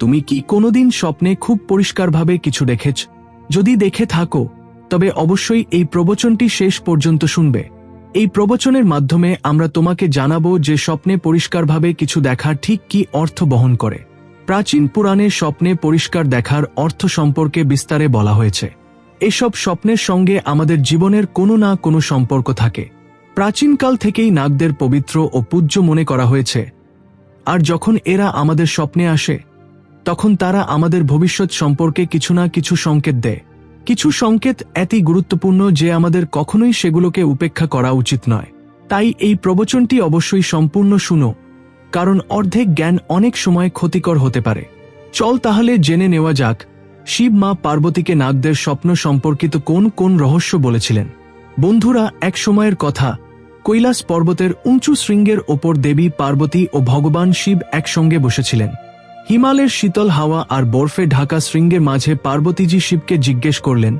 তুমি কি কোনোদিন স্বপ্নে খুব পরিষ্কারভাবে কিছু দেখেছ? যদি দেখে থাকো, তবে অবশ্যই এই প্রবচনটি শেষ পর্যন্ত শুনবে। এই প্রবচনের মাধ্যমে আমরা তোমাকে জানাব যে স্বপ্নে পরিষ্কারভাবে কিছু দেখা ঠিক কি অর্থ বহন করে। প্রাচীন পুরাণে স্বপ্নে পরিষ্কার দেখার অর্থ সম্পর্কে বিস্তারে বলা হয়েছে। এসব স্বপ্নের সঙ্গে আমাদের জীবনের কোনো না কোনো সম্পর্ক থাকে। প্রাচীনকাল থেকেই নাগদের পবিত্র ও পূজ্য মনে করা হয়েছে। আর যখন এরা আমাদের স্বপ্নে আসে তখন তারা আমাদের ভবিষ্যৎ সম্পর্কে কিছু না কিছু সংকেত দেয়। কিছু সংকেত এতই গুরুত্বপূর্ণ যে আমাদের কখনোই সেগুলোকে উপেক্ষা করা উচিত নয়। তাই এই প্রবচনটি অবশ্যই সম্পূর্ণ শুনো, কারণ অর্ধেক জ্ঞান অনেক সময় ক্ষতিকর হতে পারে। চল তাহলে জেনে নেওয়া যাক, শিব মা পার্বতীকে নাগদের স্বপ্ন সম্পর্কিত কোন কোন রহস্য বলেছিলেন। বন্ধুরা, এক সময়ের কথা, কৈলাস পর্বতের উঁচু শৃঙ্গের ওপর দেবী, পার্বতী ও ভগবান শিব একসঙ্গে বসেছিলেন। হিমালয়ের শীতল হাওয়া আর বরফে ঢাকা শৃঙ্গের মাঝে পার্বতীজি শিবকে জিজ্ঞেস করলেন,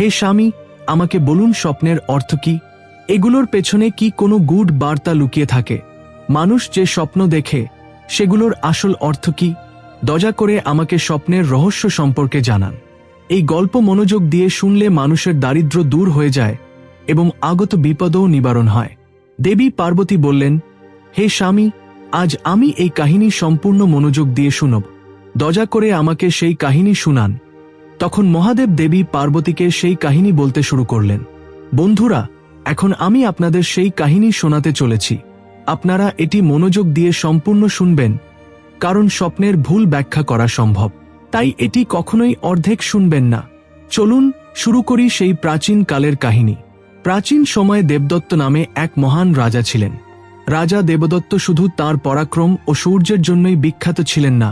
হে স্বামী, আমাকে বলুন স্বপ্নের অর্থ কি? এগুলোর পেছনে কি কোনো গুড বার্তা লুকিয়ে থাকে? মানুষ যে স্বপ্ন দেখে, সেগুলোর আসল অর্থ কি? দজা করে আমাকে স্বপ্নের রহস্য সম্পর্কে জানান। এই গল্প মনোযোগ দিয়ে শুনলে মানুষের দারিদ্র দূর হয়ে যায় এবং আগত বিপদও নিবারণ হয়। দেবী পার্বতী বললেন, হে স্বামী আজ আমি এই কাহিনী সম্পূর্ণ মনোযোগ দিয়ে শুনব। দজা করে আমাকে সেই কাহিনী শুনান। তখন মহাদেব দেবী পার্বতীকে সেই কাহিনী বলতে শুরু করলেন। বন্ধুরা, এখন আমি আপনাদের সেই কাহিনী শোনাতে চলেছি। আপনারা এটি মনোযোগ দিয়ে সম্পূর্ণ শুনবেন, কারণ স্বপ্নের ভুল ব্যাখ্যা করা সম্ভব। তাই এটি কখনোই অর্ধেক শুনবেন না। চলুন, শুরু করি সেই প্রাচীন কালের কাহিনী। প্রাচীন সময়ে দেবদত্ত নামে এক মহান রাজা ছিলেন। রাজা দেবদত্ত শুধু তার পরাক্রম ও সূর্যের জন্যই বিখ্যাত ছিলেন না।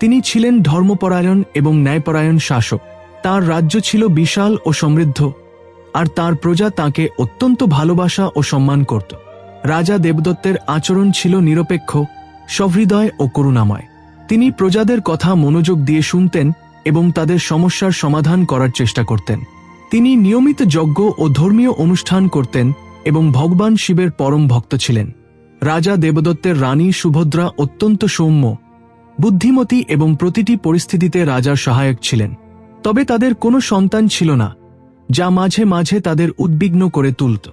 তিনি ছিলেন ধর্মপরায়ণ এবং ন্যায়পরায়ণ শাসক। তার রাজ্য ছিল বিশাল ও সমৃদ্ধ, আর তার প্রজা তাকে অত্যন্ত ভালোবাসা ও সম্মান করত। রাজা দেবদত্তের আচরণ ছিল নিরপেক্ষ, সহৃদয় ও করুণাময়। তিনি প্রজাদের কথা মনোযোগ দিয়ে শুনতেন এবং তাদের সমস্যার সমাধান করার চেষ্টা করতেন। তিনি নিয়মিত যজ্ঞ ও ধর্মীয় অনুষ্ঠান করতেন এবং ভগবান শিবের পরম ভক্ত ছিলেন। রাজা দেবদত্তের রানী সুভদ্রা অত্যন্ত সৌম্য, বুদ্ধিমতী এবং প্রতিটি পরিস্থিতিতে রাজার সহায়ক ছিলেন। তবে তাদের কোনো সন্তান ছিল না, যা মাঝে মাঝে তাদের উদ্বিগ্ন করে তুলত।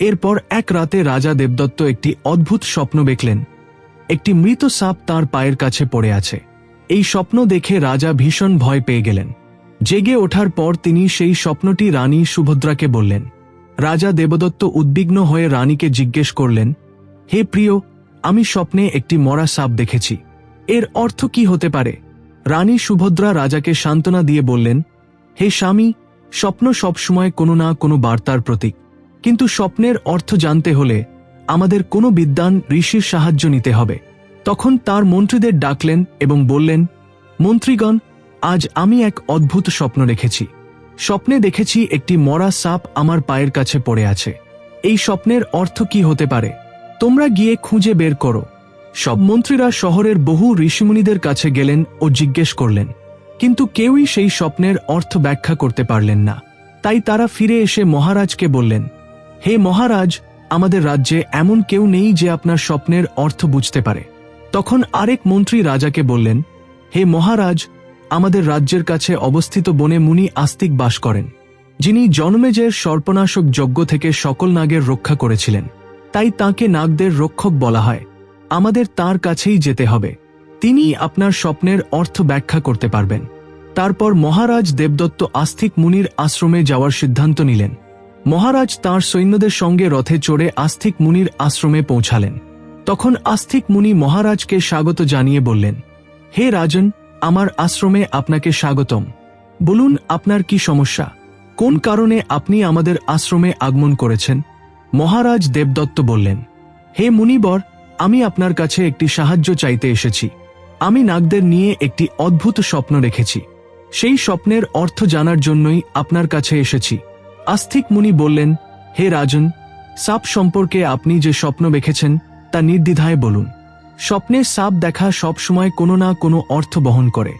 এরপর এক রাতে রাজা দেবদত্ত একটি অদ্ভুত স্বপ্ন দেখলেন। একটি মৃত সাপ তার পায়ের কাছে পড়ে আছে। এই স্বপ্ন দেখে রাজা ভীষণ ভয় পেয়ে গেলেন। জেগে ওঠার পর তিনি সেই স্বপ্নটি রানী সুভদ্রাকে বললেন। রাজা দেবদত্ত উদ্বিগ্ন হয়ে রানীকে জিজ্ঞেস করলেন হে প্রিয়, আমি স্বপ্নে একটি মরা সাপ দেখেছি। এর অর্থ কি হতে পারে? রানী সুভদ্রা রাজাকে সান্ত্বনা দিয়ে বললেন, হে স্বামী, স্বপ্ন সবসময় কোনো না কোনো বার্তার প্রতীক। কিন্তু স্বপ্নের অর্থ জানতে হলে আমাদের কোনো বিদ্যান ঋষির সাহায্য নিতে হবে। তখন তার মন্ত্রীদের ডাকলেন এবং বললেন, মন্ত্রীগণ, আজ আমি এক অদ্ভুত স্বপ্ন দেখেছি। স্বপ্নে দেখেছি একটি মরা সাপ আমার পায়ের কাছে পড়ে আছে। এই স্বপ্নের অর্থ কি হতে পারে? তোমরা গিয়ে খুঁজে বের করো। সব মন্ত্রীরা শহরের বহু ঋষিমুনিদের কাছে গেলেন ও জিজ্ঞেস করলেন, কিন্তু কেউই সেই স্বপ্নের অর্থ ব্যাখ্যা করতে পারলেন না। তাই তারা ফিরে এসে মহারাজকে বললেন, হে মহারাজ, আমাদের রাজ্যে এমন কেউ নেই যে আপনার স্বপ্নের অর্থ বুঝতে পারে। তখন আরেক মন্ত্রী রাজাকে বললেন, হে মহারাজ, আমাদের রাজ্যের কাছে অবস্থিত বনে মুনি আস্তিক বাস করেন, যিনি জন্মেজের সর্পনাশক যজ্ঞ থেকে সকল নাগের রক্ষা করেছিলেন। তাই তাকে নাগদের রক্ষক বলা হয়। আমাদের তার কাছেই যেতে হবে। তিনি আপনার স্বপ্নের অর্থ ব্যাখ্যা করতে পারবেন। তারপর মহারাজ দেবদত্ত আস্তিক মুনির আশ্রমে যাওয়ার সিদ্ধান্ত নিলেন। মহারাজ তাঁর সৈন্যদের সঙ্গে রথে চড়ে আস্তিক মুনির আশ্রমে পৌঁছালেন। তখন আস্তিক মুনি মহারাজকে স্বাগত জানিয়ে বললেন, হে রাজন, আমার আশ্রমে আপনাকে স্বাগতম। বলুন, আপনার কি সমস্যা? কোন কারণে আপনি আমাদের আশ্রমে আগমন করেছেন? মহারাজ দেবদত্ত বললেন, হে মুনিবর, আমি আপনার কাছে একটি সাহায্য চাইতে এসেছি। আমি নাগদের নিয়ে একটি অদ্ভুত স্বপ্ন রেখেছি। সেই স্বপ্নের অর্থ জানার জন্যই আপনার কাছে এসেছি। আস্তিক মুনি বললেন, হে রাজন, সাপ সম্পর্কে আপনি যে স্বপ্ন দেখেছেন তা নির্দ্বিধায় বলুন। স্বপ্নে সাপ দেখা সবসময় কোনো না কোনো অর্থ বহন করে।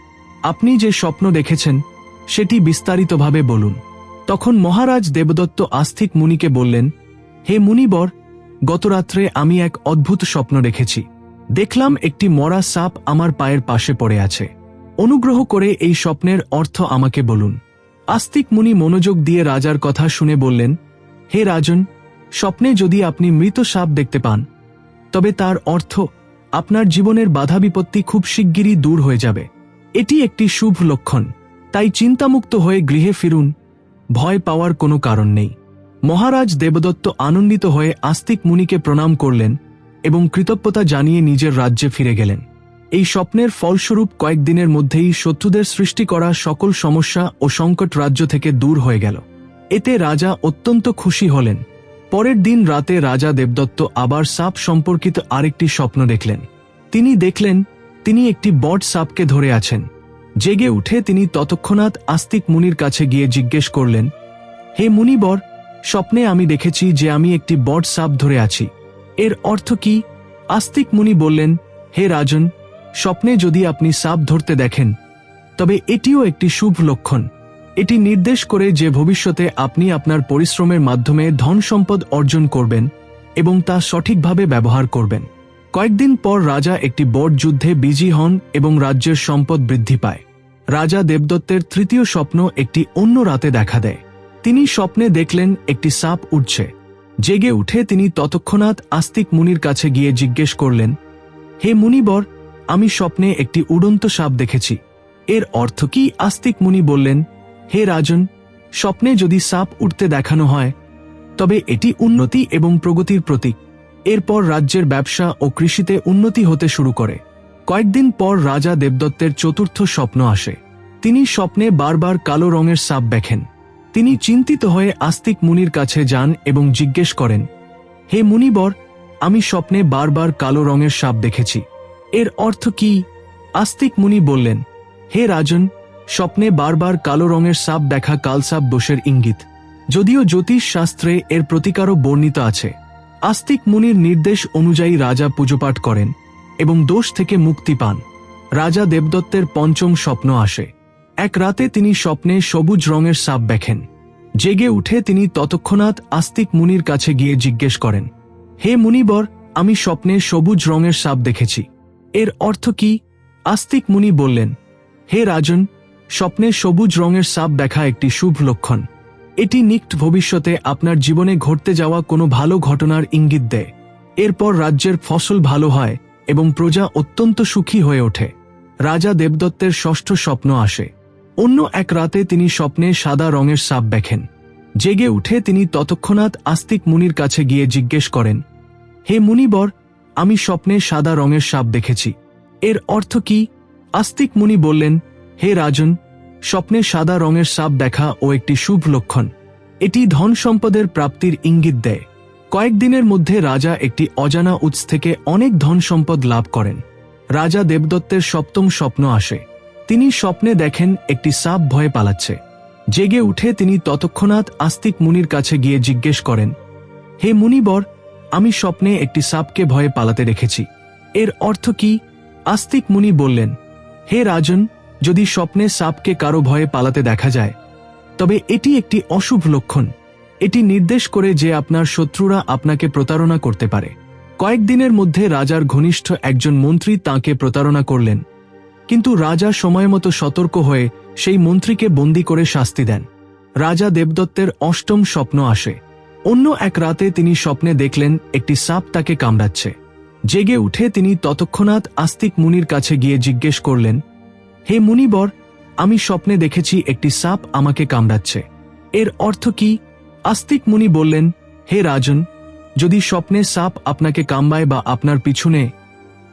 আপনি যে স্বপ্ন দেখেছেন, সেটি বিস্তারিতভাবে বলুন। তখন মহারাজ দেবদত্ত আস্তিক মুনিকে বললেন হে মুনিবর, গতরাত্রে আমি এক অদ্ভুত স্বপ্ন দেখেছি। দেখলাম একটি মরা সাপ আমার পায়ের পাশে পড়ে আছে। অনুগ্রহ করে এই স্বপ্নের অর্থ আমাকে বলুন। আস্তিক মুনি মনোযোগ দিয়ে রাজার কথা শুনে বললেন, হে রাজন, স্বপ্নে যদি আপনি মৃত সাপ দেখতে পান, তবে তার অর্থ আপনার জীবনের বাধা বিপত্তি খুব শিগগিরই দূর হয়ে যাবে। এটি একটি শুভ লক্ষণ, তাই চিন্তামুক্ত হয়ে গৃহে ফিরুন। ভয় পাওয়ার কোনো কারণ নেই। মহারাজ দেবদত্ত আনন্দিত হয়ে আস্তিক মুনিকে প্রণাম করলেন এবং কৃতজ্ঞতা জানিয়ে নিজের রাজ্যে ফিরে গেলেন। এই স্বপ্নের ফলস্বরূপ কয়েকদিনের মধ্যেই শত্রুদের সৃষ্টি করা সকল সমস্যা ও সংকট রাজ্য থেকে দূর হয়ে গেল। এতে রাজা অত্যন্ত খুশি হলেন। পরের দিন রাতে রাজা দেবদত্ত আবার সাপ সম্পর্কিত আরেকটি স্বপ্ন দেখলেন। তিনি দেখলেন, তিনি একটি বট সাপকে ধরে আছেন। জেগে উঠে তিনি ততক্ষণাৎ আস্তিক মুনির কাছে গিয়ে জিজ্ঞেস করলেন, হে মুনিবর স্বপ্নে আমি দেখেছি যে আমি একটি বট সাপ ধরে আছি। এর অর্থ কি? আস্তিক মুনি বললেন, হে রাজন, স্বপ্নে যদি আপনি সাপ ধরতে দেখেন, তবে এটিও একটি শুভ লক্ষণ। এটি নির্দেশ করে যে ভবিষ্যতে আপনি আপনার পরিশ্রমের মাধ্যমে ধন সম্পদ অর্জন করবেন এবং তা সঠিকভাবে ব্যবহার করবেন। কয়েকদিন পর রাজা একটি বট যুদ্ধে বিজি হন এবং রাজ্যের সম্পদ বৃদ্ধি পায়। রাজা দেবদত্তের তৃতীয় স্বপ্ন একটি অন্য রাতে দেখা দেয়। তিনি স্বপ্নে দেখলেন একটি সাপ উঠছে জেগে উঠে তিনি ততক্ষণাৎ আস্তিক মুনির কাছে গিয়ে জিজ্ঞেস করলেন, হে মুনিবর, আমি স্বপ্নে একটি উড়ন্ত সাপ দেখেছি। এর অর্থ কি? আস্তিক মুনি বললেন, হে রাজন, স্বপ্নে যদি সাপ উঠতে দেখানো হয়, তবে এটি উন্নতি এবং প্রগতির প্রতীক। এরপর রাজ্যের ব্যবসা ও কৃষিতে উন্নতি হতে শুরু করে। কয়েকদিন পর রাজা দেবদত্তের চতুর্থ স্বপ্ন আসে। তিনি স্বপ্নে বারবার কালো রঙের সাপ দেখেন। তিনি চিন্তিত হয়ে আস্তিক মুনির কাছে যান এবং জিজ্ঞেস করেন, হে মুনিবর, আমি স্বপ্নে বারবার কালো রঙের সাপ দেখেছি। এর অর্থ কি? আস্তিক মুনি বললেন, হে রাজন, স্বপ্নে বারবার কালো রঙের সাপ দেখা কালসাপ দোষের ইঙ্গিত। যদিও জ্যোতিষ শাস্ত্রে এর প্রতিকারও বর্ণিত আছে। আস্তিক মুনির নির্দেশ অনুযায়ী রাজা পুজোপাঠ করেন এবং দোষ থেকে মুক্তি পান। রাজা দেবদত্তের পঞ্চম স্বপ্ন আসে। এক রাতে তিনি স্বপ্নে সবুজ রঙের সাপ দেখেন। জেগে উঠে তিনি তৎক্ষণাৎ আস্তিক মুনির কাছে গিয়ে জিজ্ঞেস করেন, হে মুনিবর, আমি স্বপ্নে সবুজ রঙের সাপ দেখেছি। এর অর্থ কি? আস্তিক মুনি বললেন, হে রাজন, স্বপ্নে সবুজ রঙের সাপ দেখা একটি শুভ লক্ষণ। এটি নিকট ভবিষ্যতে আপনার জীবনে ঘটতে যাওয়া কোনো ভালো ঘটনার ইঙ্গিত দেয়। এরপর রাজ্যের ফসল ভালো হয় এবং প্রজা অত্যন্ত সুখী হয়ে ওঠে। রাজা দেবদত্তের ষষ্ঠ স্বপ্ন আসে। অন্য এক রাতে তিনি স্বপ্নে সাদা রঙের সাপ দেখেন। জেগে উঠে তিনি তৎক্ষণাৎ আস্তিক মুনির কাছে গিয়ে জিজ্ঞেস করেন, হে মুনিবর, আমি স্বপ্নে সাদা রঙের সাপ দেখেছি। এর অর্থ কি? আস্তিক মুনি বললেন, হে রাজন, স্বপ্নে সাদা রঙের সাপ দেখা ও একটি শুভ লক্ষণ। এটি ধন সম্পদের প্রাপ্তির ইঙ্গিত দেয়। কয়েকদিনের মধ্যে রাজা একটি অজানা উৎস থেকে অনেক ধন সম্পদ লাভ করেন। রাজা দেবদত্তের সপ্তম স্বপ্ন আসে। তিনি স্বপ্নে দেখেন একটি সাপ ভয়ে পালাচ্ছে। জেগে উঠে তিনি তৎক্ষণাৎ আস্তিক মুনির কাছে গিয়ে জিজ্ঞেস করেন, হে মুনিবর, আমি স্বপ্নে একটি সাপকে ভয়ে পালাতে রেখেছি এর অর্থ কি? আস্তিক মুনি বললেন, হে রাজন, যদি স্বপ্নে সাপকে কারও ভয়ে পালাতে দেখা যায়, তবে এটি একটি অশুভ লক্ষণ। এটি নির্দেশ করে যে আপনার শত্রুরা আপনাকে প্রতারণা করতে পারে। কয়েকদিনের মধ্যে রাজার ঘনিষ্ঠ একজন মন্ত্রী তাকে প্রতারণা করলেন। কিন্তু রাজা সময়মতো সতর্ক হয়ে সেই মন্ত্রীকে বন্দি করে শাস্তি দেন। রাজা দেবদত্তের অষ্টম স্বপ্ন আসে। অন্য এক রাতে তিনি স্বপ্নে দেখলেন একটি সাপ তাকে কামড়াচ্ছে। জেগে উঠে তিনি তৎক্ষণাৎ আস্তিক মুনির কাছে গিয়ে জিজ্ঞেস করলেন, হে মুনিবর, আমি স্বপ্নে দেখেছি একটি সাপ আমাকে কামড়াচ্ছে। এর অর্থ কি? আস্তিক মুনি বললেন, হে রাজন, যদি স্বপ্নে সাপ আপনাকে কামবায় বা আপনার পিছনে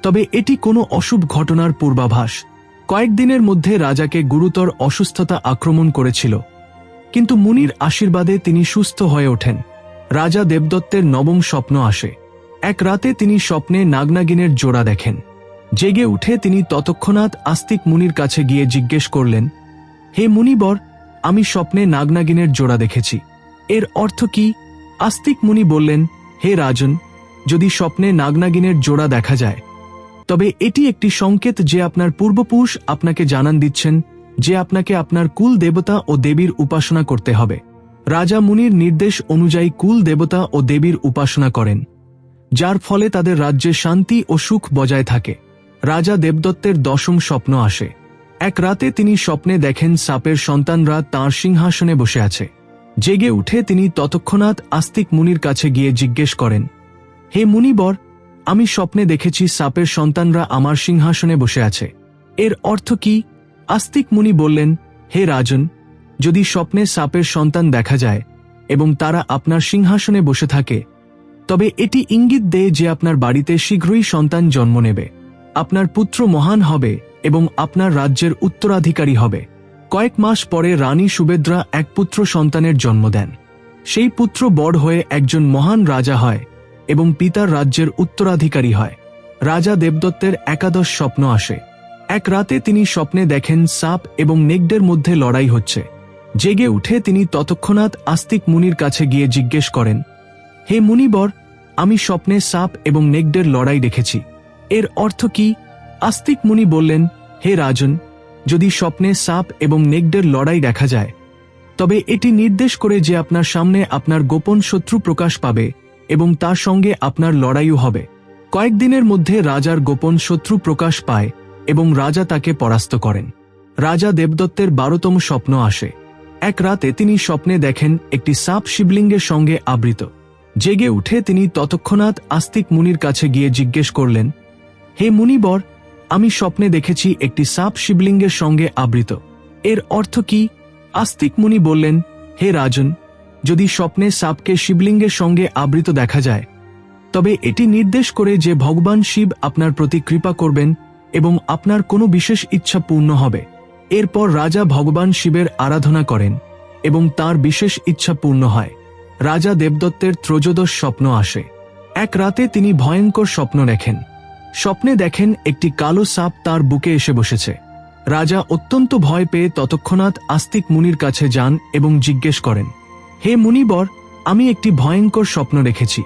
তবে এটি কোনো অশুভ ঘটনার পূর্বাভাস। কয়েকদিনের মধ্যে রাজাকে গুরুতর অসুস্থতা আক্রমণ করেছিল। কিন্তু মুনির আশীর্বাদে তিনি সুস্থ হয়ে ওঠেন। রাজা দেবদত্তের নবম স্বপ্ন আসে। এক রাতে তিনি স্বপ্নে নাগনাগিনের জোড়া দেখেন। জেগে উঠে তিনি ততক্ষণাৎ আস্তিক মুনির কাছে গিয়ে জিজ্ঞেস করলেন, হে মুনিবর, আমি স্বপ্নে নাগনাগিনের জোড়া দেখেছি। এর অর্থ কি? আস্তিক মুনি বললেন, হে রাজন, যদি স্বপ্নে নাগনাগিনের জোড়া দেখা যায় তবে এটি একটি সংকেত যে আপনার পূর্বপুরুষ আপনাকে জানান দিচ্ছেন যে আপনাকে আপনার কুল দেবতা ও দেবীর উপাসনা করতে হবে। রাজা মুনির নির্দেশ অনুযায়ী কুল দেবতা ও দেবীর উপাসনা করেন, যার ফলে তাদের রাজ্যে শান্তি ও সুখ বজায় থাকে। রাজা দেবদত্তের দশম স্বপ্ন আসে। এক রাতে তিনি স্বপ্নে দেখেন সাপের সন্তানরা তাঁর সিংহাসনে বসে আছে। জেগে উঠে তিনি ততক্ষণাৎ আস্তিক মুনির কাছে গিয়ে জিজ্ঞেস করেন, হে মুনিবর আমি স্বপ্নে দেখেছি সাপের সন্তানরা আমার সিংহাসনে বসে আছে। এর অর্থ কি? আস্তিক মুনি বললেন, হে রাজন, যদি স্বপ্নে সাপের সন্তান দেখা যায় এবং তারা আপনার সিংহাসনে বসে থাকে, তবে এটি ইঙ্গিত দেয় যে আপনার বাড়িতে শীঘ্রই সন্তান জন্ম নেবে। আপনার পুত্র মহান হবে এবং আপনার রাজ্যের উত্তরাধিকারী হবে। কয়েক মাস পরে রানী সুবেদ্রা এক পুত্র সন্তানের জন্ম দেন। সেই পুত্র বড় হয়ে একজন মহান রাজা হয় এবং পিতার রাজ্যের উত্তরাধিকারী হয়। রাজা দেবদত্তের একাদশ স্বপ্ন আসে। এক রাতে তিনি স্বপ্নে দেখেন সাপ এবং নেকডের মধ্যে লড়াই হচ্ছে। জেগে উঠে তিনি তৎক্ষণাৎ আস্তিক মুনির কাছে গিয়ে জিজ্ঞেস করেন, হে মুনিবর, আমি স্বপ্নে সাপ এবং নেকডের লড়াই দেখেছি। এর অর্থ কি? আস্তিক মুনি বললেন, হে রাজন, যদি স্বপ্নে সাপ এবং নেকডের লড়াই দেখা যায়, তবে এটি নির্দেশ করে যে আপনার সামনে আপনার গোপন শত্রু প্রকাশ পাবে। এবং তার সঙ্গে আপনার লড়াইও হবে। কয়েকদিনের মধ্যে রাজার গোপন শত্রু প্রকাশ পায় এবং রাজা তাকে পরাস্ত করেন। রাজা দেবদত্তের বারোতম স্বপ্ন আসে। এক রাতে তিনি স্বপ্নে দেখেন একটি সাপ শিবলিঙ্গের সঙ্গে আবৃত। জেগে উঠে তিনি ততক্ষণাৎ আস্তিক মুনির কাছে গিয়ে জিজ্ঞেস করলেন, হে মুনিবর, আমি স্বপ্নে দেখেছি একটি সাপ শিবলিঙ্গের সঙ্গে আবৃত। এর অর্থ কি? আস্তিক মুনি বললেন, হে রাজন যদি স্বপ্নে সাপকে শিবলিঙ্গের সঙ্গে আবৃত দেখা যায়, তবে এটি নির্দেশ করে যে ভগবান শিব আপনার প্রতি কৃপা করবেন এবং আপনার কোনো বিশেষ ইচ্ছা পূর্ণ হবে। এরপর রাজা ভগবান শিবের আরাধনা করেন এবং তার বিশেষ ইচ্ছা পূর্ণ হয়। রাজা দেবদত্তের ত্রয়োদশ স্বপ্ন আসে। এক রাতে তিনি ভয়ঙ্কর স্বপ্ন দেখেন। স্বপ্নে দেখেন একটি কালো সাপ তার বুকে এসে বসেছে। রাজা অত্যন্ত ভয় পেয়ে ততক্ষণাৎ আস্তিক মুনির কাছে যান এবং জিজ্ঞেস করেন হে মুনিবর, আমি একটি ভয়ঙ্কর স্বপ্ন দেখেছি।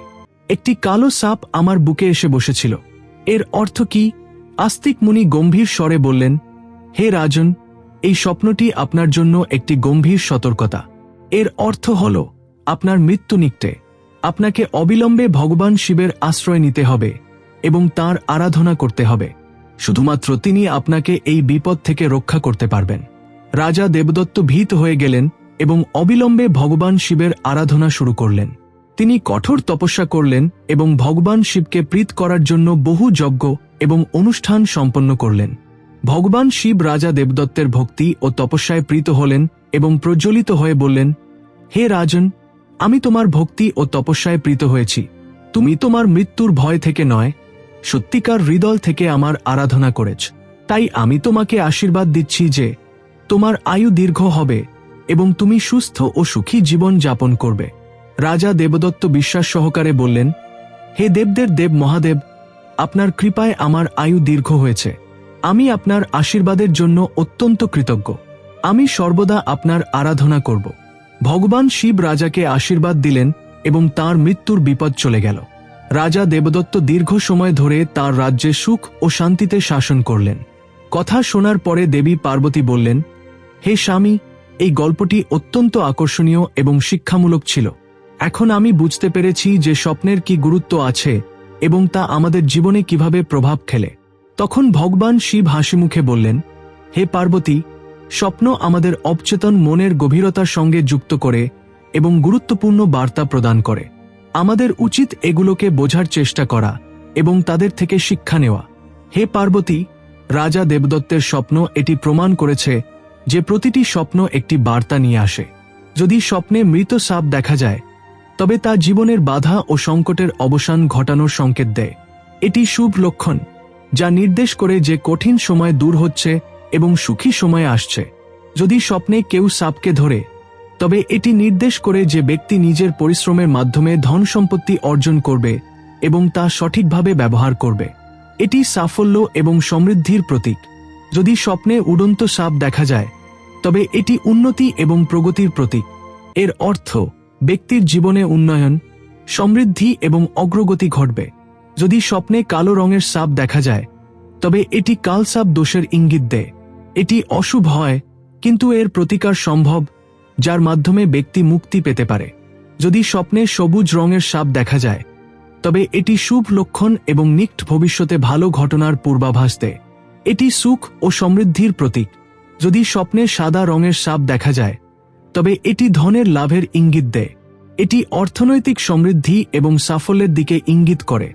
একটি কালো সাপ আমার বুকে এসে বসেছিল। এর অর্থ কি? আস্তিক মুনি গম্ভীর স্বরে বললেন, হে রাজন, এই স্বপ্নটি আপনার জন্য একটি গম্ভীর সতর্কতা। এর অর্থ হল, আপনার মৃত্যু নিকটে আপনাকে অবিলম্বে ভগবান শিবের আশ্রয় নিতে হবে এবং তার আরাধনা করতে হবে। শুধুমাত্র তিনি আপনাকে এই বিপদ থেকে রক্ষা করতে পারবেন। রাজা দেবদত্ত ভীত হয়ে গেলেন এবং অবিলম্বে ভগবান শিবের আরাধনা শুরু করলেন। তিনি কঠোর তপস্যা করলেন এবং ভগবান শিবকে প্রীত করার জন্য বহু যজ্ঞ এবং অনুষ্ঠান সম্পন্ন করলেন। ভগবান শিব রাজা দেবদত্তের ভক্তি ও তপস্যায় প্রীত হলেন এবং প্রজ্বলিত হয়ে বললেন, হে রাজন, আমি তোমার ভক্তি ও তপস্যায় প্রীত হয়েছি। তুমি তোমার মৃত্যুর ভয় থেকে নয়, সত্যিকার হৃদয় থেকে আমার আরাধনা করেছ। তাই আমি তোমাকে আশীর্বাদ দিচ্ছি যে তোমার আয়ু দীর্ঘ হবে এবং তুমি সুস্থ ও সুখী জীবন যাপন করবে। রাজা দেবদত্ত বিশ্বাস সহকারে বললেন, হে দেবদের দেব মহাদেব, আপনার কৃপায় আমার আয়ু দীর্ঘ হয়েছে। আমি আপনার আশীর্বাদের জন্য অত্যন্ত কৃতজ্ঞ। আমি সর্বদা আপনার আরাধনা করব। ভগবান শিব রাজাকে আশীর্বাদ দিলেন এবং তার মৃত্যুর বিপদ চলে গেল। রাজা দেবদত্ত দীর্ঘ সময় ধরে তার রাজ্যে সুখ ও শান্তিতে শাসন করলেন। কথা শোনার পরে দেবী পার্বতী বললেন, হে স্বামী এই গল্পটি অত্যন্ত আকর্ষণীয় এবং শিক্ষামূলক ছিল। এখন আমি বুঝতে পেরেছি যে স্বপ্নের কি গুরুত্ব আছে এবং তা আমাদের জীবনে কীভাবে প্রভাব খেলে তখন ভগবান শিব হাসিমুখে বললেন, হে পার্বতী, স্বপ্ন আমাদের অবচেতন মনের গভীরতার সঙ্গে যুক্ত করে এবং গুরুত্বপূর্ণ বার্তা প্রদান করে। আমাদের উচিত এগুলোকে বোঝার চেষ্টা করা এবং তাদের থেকে শিক্ষা নেওয়া। হে পার্বতী, রাজা দেবদত্তের স্বপ্ন এটি প্রমাণ করেছে যে প্রতিটি স্বপ্ন একটি বার্তা নিয়ে আসে। যদি স্বপ্নে মৃত সাপ দেখা যায়, তবে তা জীবনের বাধা ও সংকটের অবসান ঘটানোর সংকেত দেয়। এটি শুভ লক্ষণ, যা নির্দেশ করে যে কঠিন সময় দূর হচ্ছে এবং সুখী সময় আসছে। যদি স্বপ্নে কেউ সাপকে ধরে, তবে এটি নির্দেশ করে যে ব্যক্তি নিজের পরিশ্রমের মাধ্যমে ধন সম্পত্তি অর্জন করবে এবং তা সঠিকভাবে ব্যবহার করবে। এটি সাফল্য এবং সমৃদ্ধির প্রতীক। যদি স্বপ্নে উড়ন্ত সাপ দেখা যায় তবে এটি উন্নতি এবং প্রগতির প্রতীক। এর অর্থ, ব্যক্তির জীবনে উন্নয়ন, সমৃদ্ধি এবং অগ্রগতি ঘটবে। যদি স্বপ্নে কালো রঙের সাপ দেখা যায়, তবে এটি কালসাপ দোষের ইঙ্গিত দেয়। এটি অশুভ হয়, কিন্তু এর প্রতিকার সম্ভব, যার মাধ্যমে ব্যক্তি মুক্তি পেতে পারে। যদি স্বপ্নে সবুজ রঙের সাপ দেখা যায়, তবে এটি শুভ লক্ষণ এবং নিকট ভবিষ্যতে ভালো ঘটনার পূর্বাভাস দেয়। এটি সুখ ও সমৃদ্ধির প্রতীক। যদি স্বপ্নে সাদা রঙের সাপ দেখা যায়, তবে এটি ধনের লাভের ইঙ্গিত দেয়। এটি অর্থনৈতিক সমৃদ্ধি এবং সাফল্যের দিকে ইঙ্গিত করে।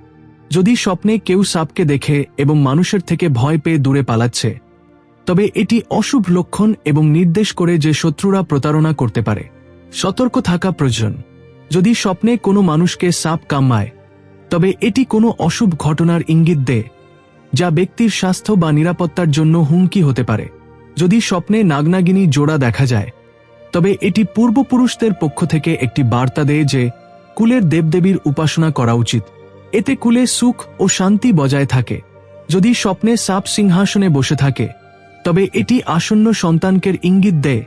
যদি স্বপ্নে কেউ সাপকে দেখে এবং মানুষের থেকে ভয় পেয়ে দূরে পালাচ্ছে, তবে এটি অশুভ লক্ষণ এবং নির্দেশ করে যে শত্রুরা প্রতারণা করতে পারে। সতর্ক থাকা প্রয়োজন। যদি স্বপ্নে কোনো মানুষকে সাপ কামায় তবে এটি কোনো অশুভ ঘটনার ইঙ্গিত দেয়, যা ব্যক্তির স্বাস্থ্য বা নিরাপত্তার জন্য হুমকি হতে পারে। যদি স্বপ্নে নাগনাগিনী জোড়া দেখা যায়, তবে এটি পূর্বপুরুষদের পক্ষ থেকে একটি বার্তা দেয় যে কুলের দেবদেবীর উপাসনা করা উচিত। এতে কুলে সুখ ও শান্তি বজায় থাকে। যদি স্বপ্নে সাপ সিংহাসনে বসে থাকে, তবে এটি আসন্ন সন্তানকের ইঙ্গিত দেয়,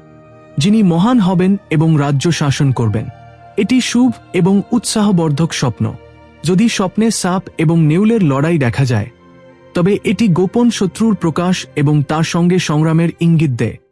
যিনি মহান হবেন এবং রাজ্য শাসন করবেন। এটি শুভ এবং উৎসাহবর্ধক স্বপ্ন। যদি স্বপ্নে সাপ এবং নেউলের লড়াই দেখা যায় তবে এটি গোপন শত্রুর প্রকাশ এবং তার সঙ্গে সংগ্রামের ইঙ্গিত দেয়।